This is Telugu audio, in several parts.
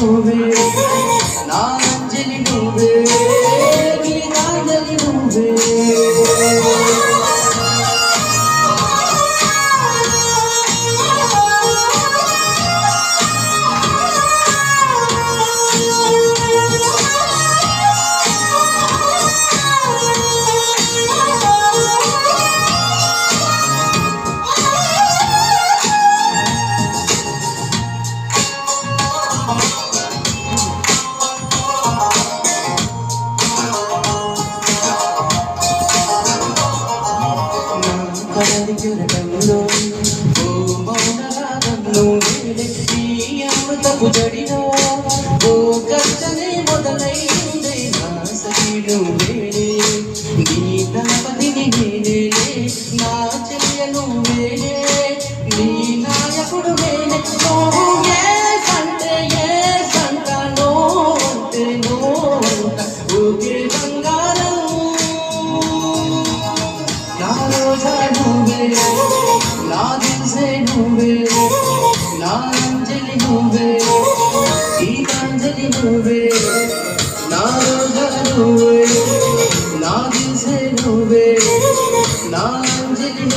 நூது நான் அஞ்சலி நூது நீ நாஞ்சலி நூது కడలి కెరటంలో ఓ మౌనరాగంలో వేలే అమృతపు జడిలో ఓ గర్జనే మొదలైందే నా సఖీడు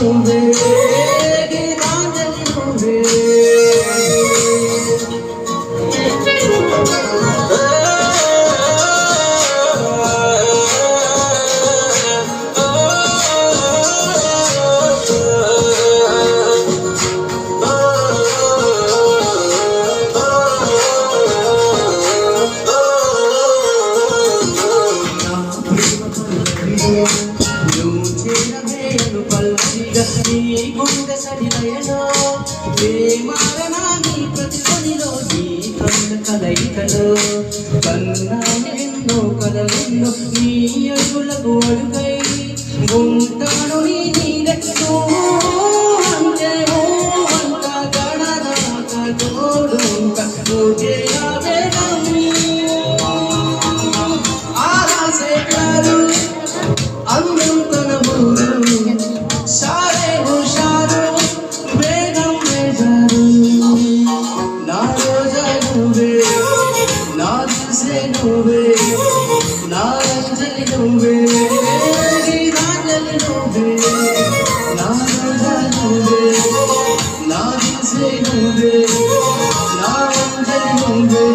moving. నీ గుండె సరిలయలో ఏ మారనా నీ ప్రతి నీ కన్న కలయికలో. కన్నాని ఎన్నో కలవెన్నో నీ అడుగులకు అడుగై ఉంటాను నీ నీడెక్కో అంత ನೋವೇ ನಾರಂಜಲಿ ನೋವೇ ಗೀತಾಂಜಲಿ ನೋವೇ ನಾರಂಜ ನೋವೇ ನಾಗಿಸೆ ನೋವೇ ನಾರಂಜಲಿ ನೋವೇ